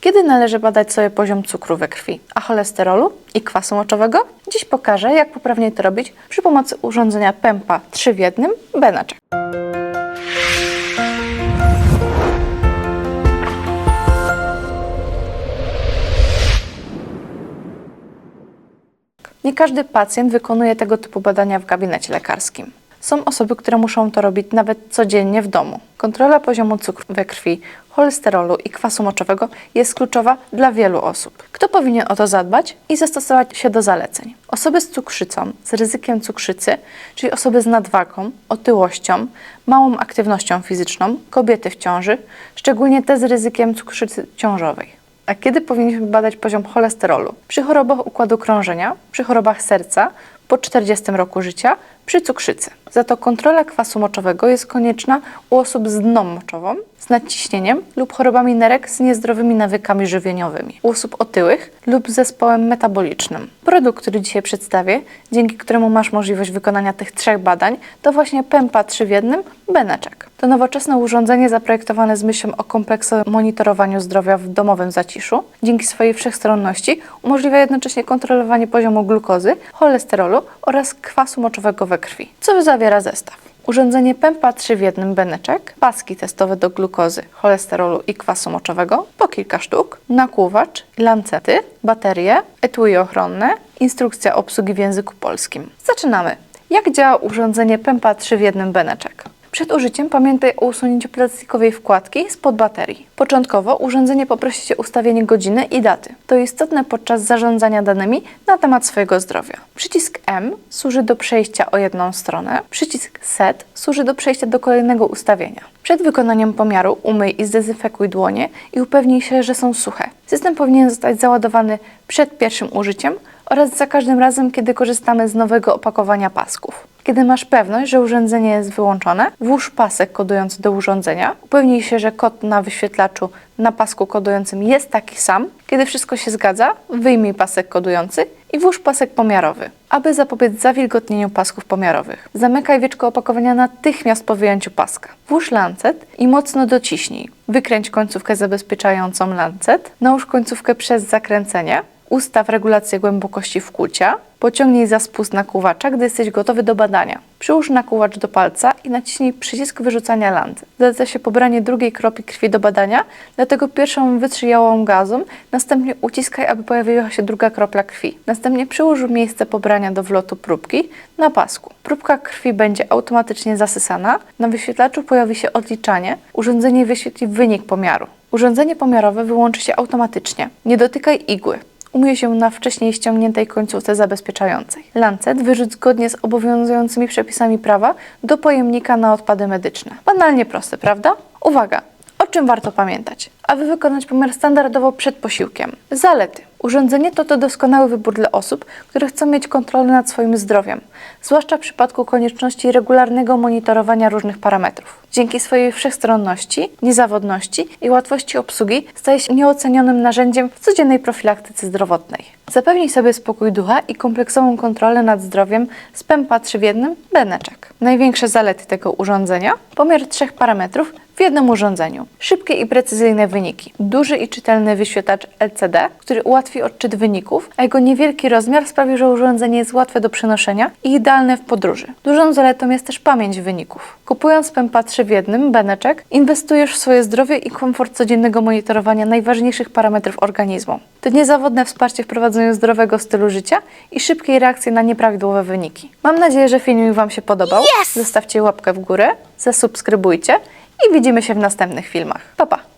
Kiedy należy badać sobie poziom cukru we krwi, a cholesterolu i kwasu moczowego? Dziś pokażę, jak poprawnie to robić przy pomocy urządzenia PEMPA 3 w 1 Benaczek. Nie każdy pacjent wykonuje tego typu badania w gabinecie lekarskim. Są osoby, które muszą to robić nawet codziennie w domu. Kontrola poziomu cukru we krwi, cholesterolu i kwasu moczowego jest kluczowa dla wielu osób. Kto powinien o to zadbać i zastosować się do zaleceń? Osoby z cukrzycą, z ryzykiem cukrzycy, czyli osoby z nadwagą, otyłością, małą aktywnością fizyczną, kobiety w ciąży, szczególnie te z ryzykiem cukrzycy ciążowej. A kiedy powinniśmy badać poziom cholesterolu? Przy chorobach układu krążenia, przy chorobach serca, po 40 roku życia, przy cukrzycy. Za to kontrola kwasu moczowego jest konieczna u osób z dną moczową, z nadciśnieniem lub chorobami nerek z niezdrowymi nawykami żywieniowymi, u osób otyłych lub z zespołem metabolicznym. Produkt, który dzisiaj przedstawię, dzięki któremu masz możliwość wykonania tych trzech badań, to właśnie PEMPA 3 w 1 Beneczek. To nowoczesne urządzenie zaprojektowane z myślą o kompleksowym monitorowaniu zdrowia w domowym zaciszu. Dzięki swojej wszechstronności umożliwia jednocześnie kontrolowanie poziomu glukozy, cholesterolu oraz kwasu moczowego we krwi. Co zawiera zestaw? Urządzenie PEMPA 3 w 1 Beneczek, paski testowe do glukozy, cholesterolu i kwasu moczowego, po kilka sztuk, nakłuwacz, lancety, baterie, etui ochronne, instrukcja obsługi w języku polskim. Zaczynamy. Jak działa urządzenie PEMPA 3 w 1 Beneczek? Przed użyciem pamiętaj o usunięciu plastikowej wkładki spod baterii. Początkowo urządzenie poprosi Cię o ustawienie godziny i daty. To istotne podczas zarządzania danymi na temat swojego zdrowia. Przycisk M służy do przejścia o jedną stronę, przycisk SET służy do przejścia do kolejnego ustawienia. Przed wykonaniem pomiaru umyj i zdezynfekuj dłonie i upewnij się, że są suche. System powinien zostać załadowany przed pierwszym użyciem oraz za każdym razem, kiedy korzystamy z nowego opakowania pasków. Kiedy masz pewność, że urządzenie jest wyłączone, włóż pasek kodujący do urządzenia. Upewnij się, że kod na wyświetlaczu na pasku kodującym jest taki sam. Kiedy wszystko się zgadza, wyjmij pasek kodujący i włóż pasek pomiarowy, aby zapobiec zawilgotnieniu pasków pomiarowych. Zamykaj wieczko opakowania natychmiast po wyjęciu paska. Włóż lancet i mocno dociśnij. Wykręć końcówkę zabezpieczającą lancet, nałóż końcówkę przez zakręcenie, Ustaw regulację głębokości wkłucia. Pociągnij za spust nakłuwacza, gdy jesteś gotowy do badania. Przyłóż nakłuwacz do palca i naciśnij przycisk wyrzucania lancet. Zaleca się pobranie drugiej kropli krwi do badania, dlatego pierwszą wytrzyj ją gazem, następnie uciskaj, aby pojawiła się druga kropla krwi. Następnie przyłóż miejsce pobrania do wlotu próbki na pasku. Próbka krwi będzie automatycznie zasysana, na wyświetlaczu pojawi się odliczanie, urządzenie wyświetli wynik pomiaru. Urządzenie pomiarowe wyłączy się automatycznie. Nie dotykaj igły. Umie się na wcześniej ściągniętej końcówce zabezpieczającej. Lancet wyrzuć zgodnie z obowiązującymi przepisami prawa do pojemnika na odpady medyczne. Banalnie proste, prawda? Uwaga! O czym warto pamiętać? Aby wykonać pomiar standardowo przed posiłkiem. Zalety. Urządzenie to to doskonały wybór dla osób, które chcą mieć kontrolę nad swoim zdrowiem, zwłaszcza w przypadku konieczności regularnego monitorowania różnych parametrów. Dzięki swojej wszechstronności, niezawodności i łatwości obsługi staje się nieocenionym narzędziem w codziennej profilaktyce zdrowotnej. Zapewnij sobie spokój ducha i kompleksową kontrolę nad zdrowiem z PEMPA 3 w 1 Beneczek. Największe zalety tego urządzenia? Pomiar trzech parametrów w jednym urządzeniu. Szybkie i precyzyjne wyniki. Duży i czytelny wyświetlacz LCD, który ułatwi odczyt wyników, a jego niewielki rozmiar sprawi, że urządzenie jest łatwe do przenoszenia i idealne w podróży. Dużą zaletą jest też pamięć wyników. Kupując PEMPA 3 w jednym, Beneczek, inwestujesz w swoje zdrowie i komfort codziennego monitorowania najważniejszych parametrów organizmu. To niezawodne wsparcie w prowadzeniu zdrowego stylu życia i szybkiej reakcji na nieprawidłowe wyniki. Mam nadzieję, że filmik Wam się podobał. Zostawcie łapkę w górę, zasubskrybujcie i widzimy się w następnych filmach. Pa, pa!